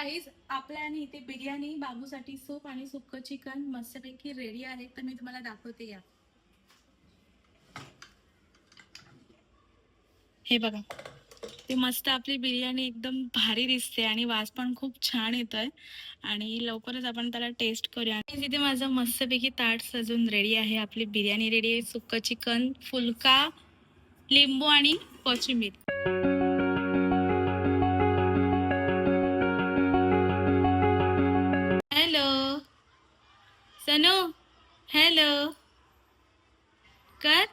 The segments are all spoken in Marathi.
गाईज आपल्या आणि इथे बिर्याणी बाबूसाठी सूप आणि सुक्क चिकन मस्तपैकी रेडी आहे तर मी तुम्हाला दाखवते या. हे बघा ते मस्त आपली बिर्याणी एकदम भारी दिसते आणि वास पण खूप छान येतोय आणि लवकरच आपण त्याला टेस्ट करूया. आणि तिथे माझं मस्तपैकी ताट सजून रेडी आहे आपली बिर्याणी रेडी आहे सुक्क चिकन फुलका लिंबू आणि कोथिंबीर. सनू हॅलो। कर।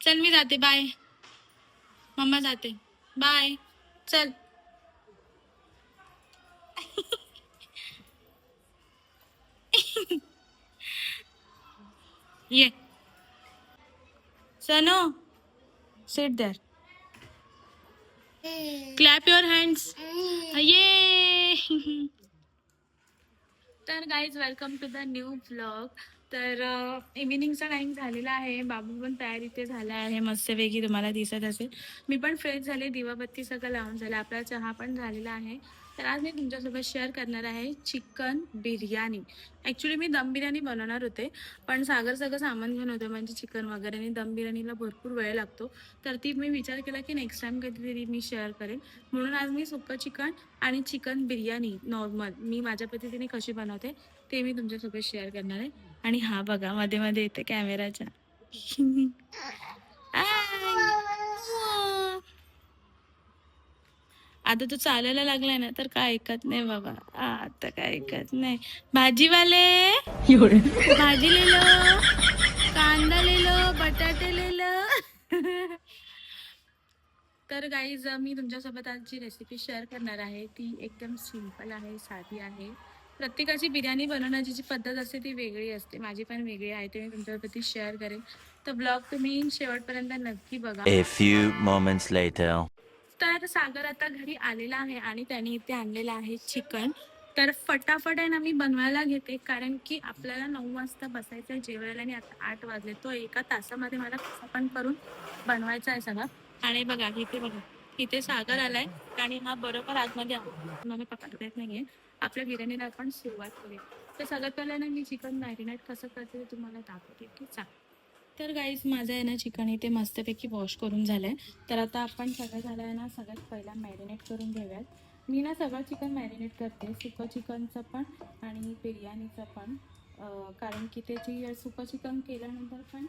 चल मी जाते बाय मम्मा जाते। बाय चल। ये। सनू sit there clap your hands ये। तर guys welcome to the new blog तर इव्हिनिंगचा टाईम झालेला आहे. बाबू पण तयारी ते झाला आहे. मस्तपैकी तुम्हाला दिसत असेल. मी पण फ्रेश झाले. दिवाबत्ती सगळं लावून झालं. आपला चहा पण झालेला आहे. तर आज मी तुमच्यासोबत शेअर करणार आहे चिकन बिर्याणी. ॲक्च्युली मी दम बिर्याणी बनवणार होते. पण सागर सगळं सामान घेऊन होतं. म्हणजे चिकन वगैरे. आणि दम बिर्याणीला भरपूर वेळ लागतो. तर ती मी विचार केला की नेक्स्ट टाईम कधीतरी मी शेअर करेन. म्हणून आज मी सुक्कं चिकन आणि चिकन बिर्याणी नॉर्मल मी माझ्या पद्धतीने कशी बनवते ते मी तुमच्यासोबत शेअर करणार आहे. आणि हा बघा मध्ये मध्ये येते कॅमेराच्या. आता तू चालायला लागलाय ना तर काय ऐकत नाही बाबा. आ, आता काय ऐकत नाही. भाजीवाले? भाजी लिहिलो कांदा लिहिलो बटाटे लिहिलो. तर गाईज मी तुमच्यासोबत आज जी रेसिपी शेअर करणार आहे. ती एकदम सिंपल आहे साधी आहे. प्रत्येकाची बिर्याणी बनवण्याची जी पद्धत असते ती वेगळी असते. माझी पण वेगळी आहे ते मी तुमच्यासोबत शेअर करेन. तर ब्लॉग तुम्ही शेवटपर्यंत नक्की बघा. A few moments later. तर सागर आता घरी आलेला आहे आणि त्याने इथे आणलेलं आहे चिकन तर फटाफट आहे ना मी बनवायला घेते कारण की आपल्याला नऊ वाजता बसायचं आहे जेवायला आणि आता आठ वाजले. तो एका तासामध्ये मला कसं पण करून बनवायचा आहे सगळं. आणि बघा इथे बघा. इथे सागर आलाय. आणि हा बरोबर आतमध्ये आहे. मला पकडता येत नाहीये. आपल्या बिर्याणीला आपण सुरुवात करूया. तर सगळ्यात पहिल्या ना मी चिकन मॅरिनेट कसं करते ते तुम्हाला दाखवते. की चालेल. तर गाईज माझं आहे ना चिकन इथे मस्तपैकी वॉश करून झालं आहे तर आता आपण सगळं झालं आहे ना सगळ्यात पहिला मॅरिनेट करून घेऊयात. मी ना सगळं चिकन मॅरिनेट करते सुकं चिकनचं पण आणि बिर्याणीचं पण. कारण की त्याची सुकं चिकन केल्यानंतर पण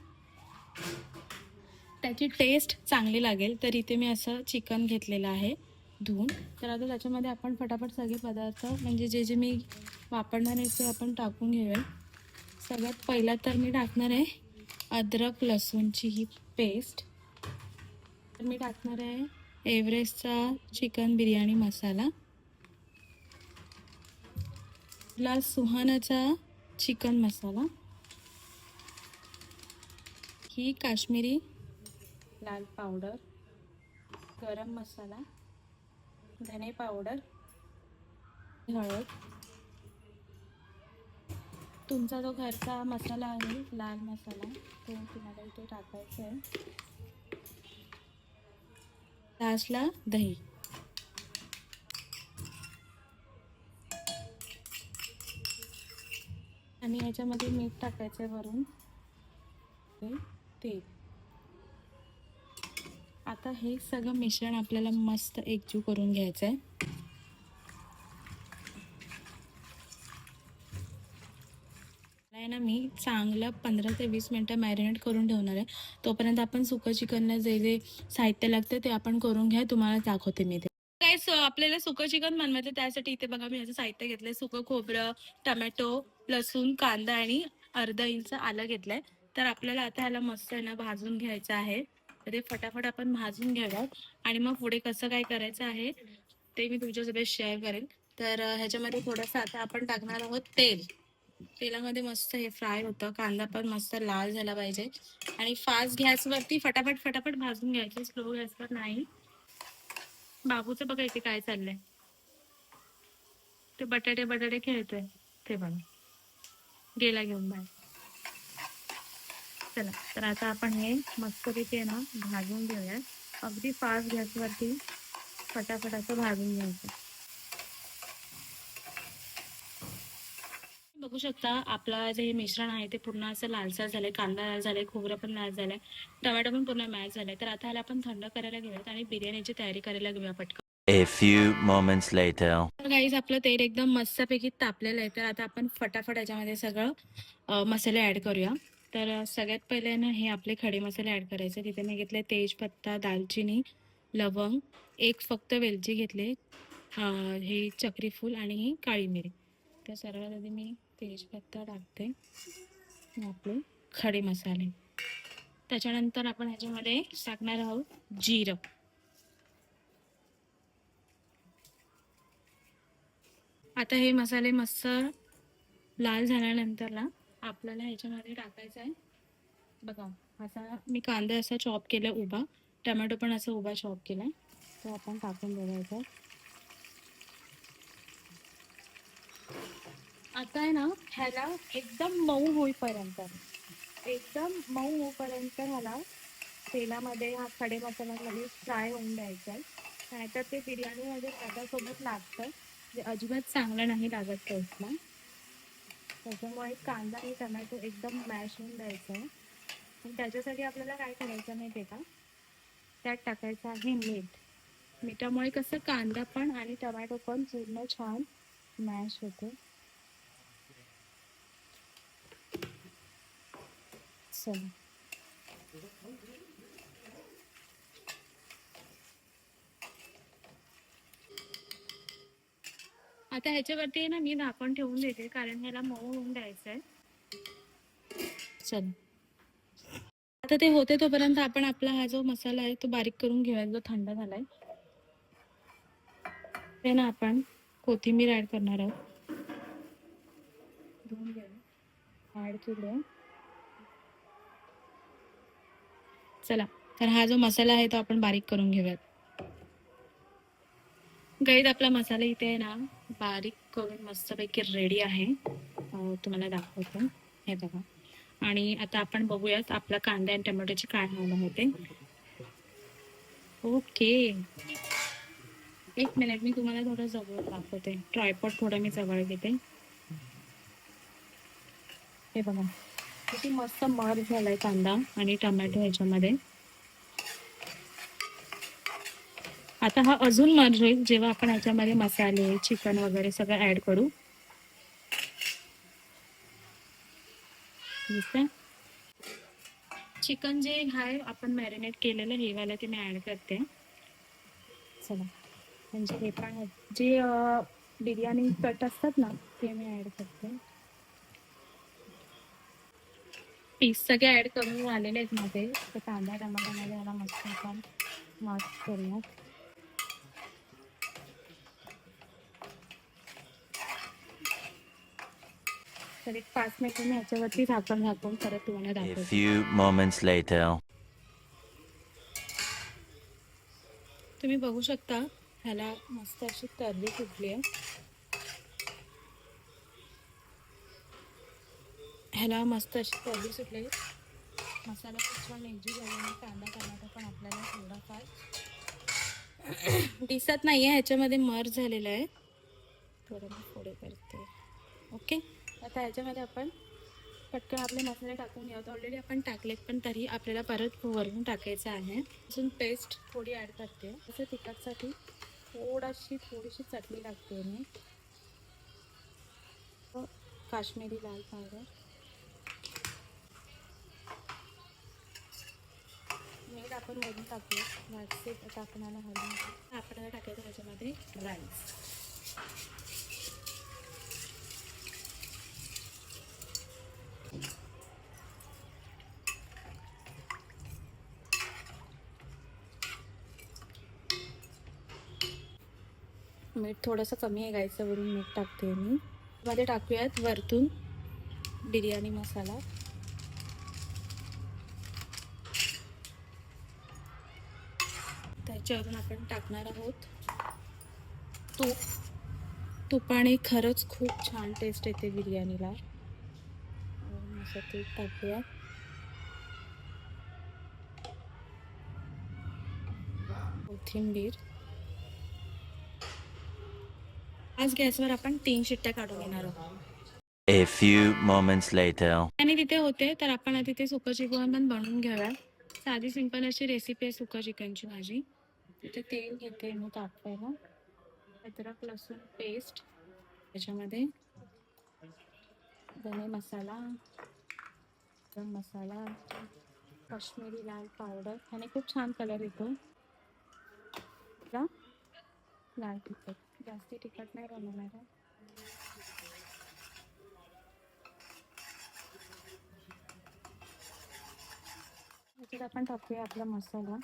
त्याची टेस्ट चांगली लागेल तर इथे मी असं चिकन घेतलेलं आहे धुवून. तर आता त्याच्यामध्ये आपण फटाफट सगळे पदार्थ म्हणजे जे जे मी वापरणार आहे ते आपण टाकून घेऊया. सगळ्यात पहिला तर मी टाकणार आहे अद्रक लसूणची ही पेस्ट तर मी टाकणार आहे एव्हरेस्टचा चिकन बिर्याणी मसाला. प्लस सुहानाचा चिकन मसाला. ही काश्मीरी लाल पावडर गरम मसाला धने पावडर हळद. तुमचा जो घरचा मसाला आहे लाल मसाला तो तुम्हाला इथे टाकायचा आहे. लास्टला दही. आणि याच्यामध्ये मीठ टाकायचं आहे वरून. ते तेल. आता हे सगळं मिश्रण आपल्याला मस्त एकजीव करून घ्यायचं आहे आहे ना मी चांगलं पंधरा ते वीस मिनटं मॅरिनेट करून ठेवणार आहे. तोपर्यंत आपण सुकं चिकनला जे जे साहित्य लागतं ते आपण करून घ्या तुम्हाला दाखवते मी ते. काय आपल्याला सुकं चिकन बनवायचं त्यासाठी इथे बघा मी याचं साहित्य घेतलंय. सुकं खोबरं टमॅटो लसूण कांदा आणि अर्धा इंच आलं घेतलंय. तर आपल्याला आता ह्याला मस्त आहे ना भाजून घ्यायचं आहे. ते फटाफट आपण भाजून घ्याव्यात आणि मग पुढे कसं काय करायचं आहे ते मी तुमच्यासोबत शेअर करेन. तर ह्याच्यामध्ये थोडंसं आता आपण टाकणार आहोत तेल. तेलामध्ये मस्त हे फ्राय होतं. कांदा पण मस्त लाल झाला पाहिजे. आणि फास्ट गॅसवरती फटाफट फटाफट भाजून घ्यायचं. स्लो गॅसवर नाही. बाबूचं बघा इथे काय चाललंय. ते बटाटे बटाटे खेळतोय. ते बघा. गेला घेऊन बाय चला तर आता आपण हे मस्तपैकी ना भाजून घेऊया अगदी फास्ट गॅसवरती फटाफट असं भाजून घ्यायचं. बघू शकता आपलं जे मिश्रण आहे ते पूर्ण असं लालसर झालंय कांदा लाल झालाय खोबरं पण लाल झालंय टमॅटो पण पूर्ण मॅच झालाय. तर आता ह्याला आपण थंड करायला घेऊयात आणि बिर्याणीची तयारी करायला घेऊया पटकन. A few moments later. Guys आपलं तेल एकदम मस्तपैकी तापलेलं आहे. तर आता आपण फटाफट याच्यामध्ये सगळं मसाले ऍड करूया. तर सगळ्यात पहिले ना हे आपले खडे मसाले ॲड करायचे. तिथे मी घेतले तेजपत्ता दालचिनी लवंग. एक फक्त वेलची घेतले. हे चक्रीफूल आणि ही काळी मिरी. तर सर्वात आधी मी तेजपत्ता टाकते. आपले खडे मसाले. त्याच्यानंतर आपण ह्याच्यामध्ये टाकणार आहोत जिरं. आता हे मसाले मस्त लाल झाल्यानंतर ना आपल्याला ह्याच्यामध्ये टाकायचं आहे. बघा असा मी कांदा असा चॉप केला उभा. टमॅटो पण असा उभा चॉप केला. तो आपण टाकून बघायचा आता आहे ना ह्याला एकदम मऊ होईपर्यंत एकदम मऊ होईपर्यंत ह्याला तेलामध्ये हा खडे मसाल्यामध्ये फ्राय होऊन द्यायचा आहे. नाहीतर ते बिर्याणीमध्ये भातासोबत लागतं. जे अजिबात चांगलं नाही लागत टेस्टला त्याच्यामुळे कांदा आणि टमॅटो एकदम मॅश होऊन द्यायचं. आहे आणि त्याच्यासाठी आपल्याला काय करायचं माहिती आहे का? त्यात टाकायचं आहे मीठ. मिठामुळे कसं कांदा पण आणि टमॅटो पण पूर्ण छान मॅश होतो. चला. आता ह्याच्यावरती आहे ना मी झाकण ठेवून देते कारण ह्याला मऊ होऊन द्यायचं आहे चल. आता ते होते तोपर्यंत आपण आपला हा जो मसाला आहे तो बारीक करून घेऊया जो थंड झालाय. ते ना आपण कोथिंबीर ऍड करणार आहोत. धुवून घ्या. केलं चला तर हा जो मसाला आहे तो आपण बारीक करून घेऊयात. गाईत आपला मसाला इथे आहे ना. बारीक करून मस्तपैकी रेडी आहे. तुम्हाला दाखवतो. हे बघा. आणि आता आपण बघूयात आपला कांदा आणि टोमॅटोची काय हवं आहे ते ओके. एक मिनिट मी तुम्हाला थोडं जवळ दाखवते. ट्रायपॉट थोडं मी जवळ घेते. हे बघा. किती मस्त मर झालाय कांदा आणि टोमॅटो ह्याच्यामध्ये. आता हा अजून मर्ज होईल जेव्हा आपण ह्याच्यामध्ये मसाले चिकन वगैरे सगळं ऍड करू. चिकन जे आहे आपण मॅरिनेट केलेलं हे वाला ते मी ऍड करते. चला. म्हणजे हे पण जे बिर्याणी कट असतात ना ते मी ऍड करते. पीस सगळे ऍड करून आलेले आहेत मध्ये तर कांदा टमाट्यामध्ये याला मस्त आपण मस्त करूयात. तर एक पाच मिनिट मी ह्याच्यावरती झाकण झाकून परत तुम्हाला A दाखवते. few moments later. तुम्ही बघू शकता ह्याला मस्त अशी तर्री सुटली आहे. ह्याला मस्त अशी तर्री सुटली आहे. मसाला खूप छान एकजीव झाला आणि कांदा टमाटा पण आपल्याला थोडाफार दिसत नाही आहे ह्याच्यामध्ये मर झालेलं आहे. थोडं मी पुढे करते. ओके आता ह्याच्यामध्ये आपण पटकन आपले मसाले टाकून घेऊयात ऑलरेडी आपण टाकलेत पण तरी आपल्याला परत वरून टाकायचं आहे. अजून पेस्ट थोडी ॲड करते. असं तिखटसाठी थोडीशी थोडीशी चटणी लागते मी. काश्मीरी लाल पावडर. मीठ आपण वरून टाकूया. वाटते आता आपण आपल्याला टाकायचं त्याच्यामध्ये राईस मीठ थोडंसं कमी आहे गायचं वरून मीठ टाकते मी. मध्ये टाकूयात वरतून बिर्याणी मसाला. त्याच्यावरून आपण टाकणार आहोत तूप. तुपाने खरंच खूप छान टेस्ट येते बिर्याणीला. असं तूप टाकूया कोथिंबीर. आज गॅसवर आपण तीन शिट्ट्या काढून घेणार आहोत. A few moments later. आणि तिथे होते तर आपण आता तिथे सुकं चिकन पण बनवून घेऊया. साधी सिंपल अशी रेसिपी आहे सुकं चिकनची माझी. तिथे तेल घेते मी तापवायला अद्रक लसूण पेस्ट त्याच्यामध्ये धने मसाला गरम मसाला काश्मीरी लाल पावडर. ह्याने खूप छान कलर येतो. लाल तिखट. जास्ती तिखट नाही बनवणार आहे. त्याच्यात आपण टाकूया आपला मसाला.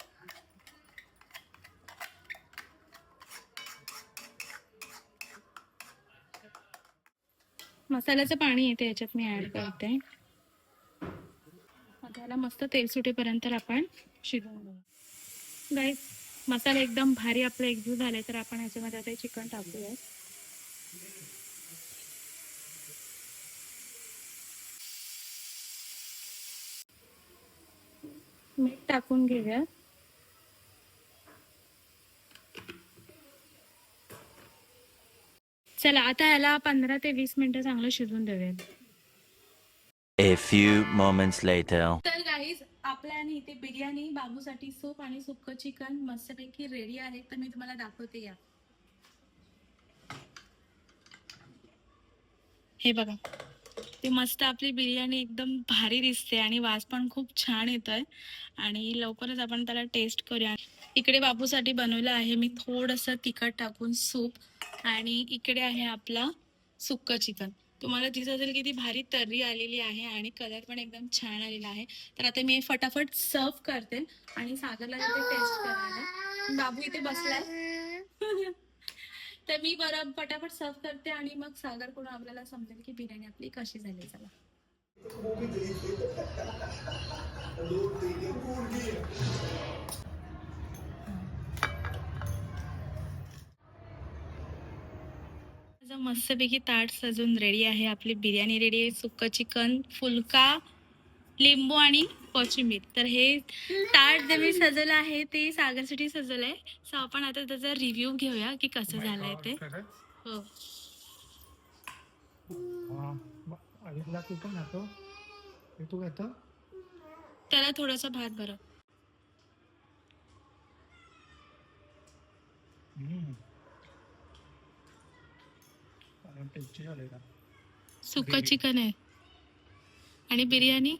मसाल्याचं पाणी येते याच्यात मी ऍड करते. आता मस्त तेल सुटेपर्यंत आपण शिजवून घेऊ. गाईस मसाला एकदम भारी आपला एकजूट झालाय तर आपण ह्याच्यामध्ये आता चिकन टाकूया. मीठ टाकून घेऊया. चला आता याला पंधरा ते वीस मिनिटं चांगलं शिजवून देऊयात. A few moments later. तर गाईज आपल्या आणि इथे बिर्याणी बाबूसाठी सूप आणि सुक्क चिकन मस्तपैकी रेडी आहे. तर मी तुम्हाला दाखवते या. हे बघा. ते मस्त आपली बिर्याणी एकदम भारी दिसते आणि वास पण खूप छान येतोय. आणि लवकरच आपण त्याला टेस्ट करूया. इकडे बाबूसाठी बनवलं आहे मी थोडंसं तिखट टाकून सूप. आणि इकडे आहे आपला सुक्क चिकन. तुम्हाला दिसत असेल किती भारी तर्री आलेली आहे आणि कलर पण एकदम छान आलेला आहे. तर आता मी फटाफट सर्व करते आणि सागरला तिथे टेस्ट करायला. बाबू इथे बसलाय. तर मी बरं फटाफट सर्व करते आणि मग सागर कोण आपल्याला समजेल की बिर्याणी आपली कशी झाली चला. मस्तपैकी ताट सजून रेडी आहे. आपली बिर्याणी रेडी आहे. सुक्क चिकन फुलका लिंबू आणि कोथिंबीर तर हे ताट जे मी सजवलं आहे ते सागरसाठी सजवलं आहे सो आपण आता त्याचा रिव्ह्यू घेऊया की कसं झालंय ते. हो. अडीचला तू हे त्याला थोडासा भात बरं टेस्टी झाले का सुक्क चिकन आहे. आणि बिर्याणी?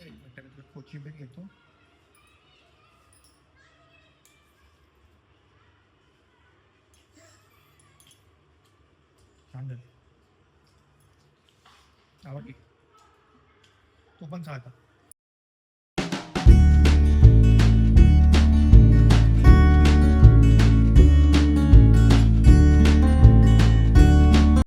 एक कोथिंबीर घेतो. आवडली. तू पण चालता.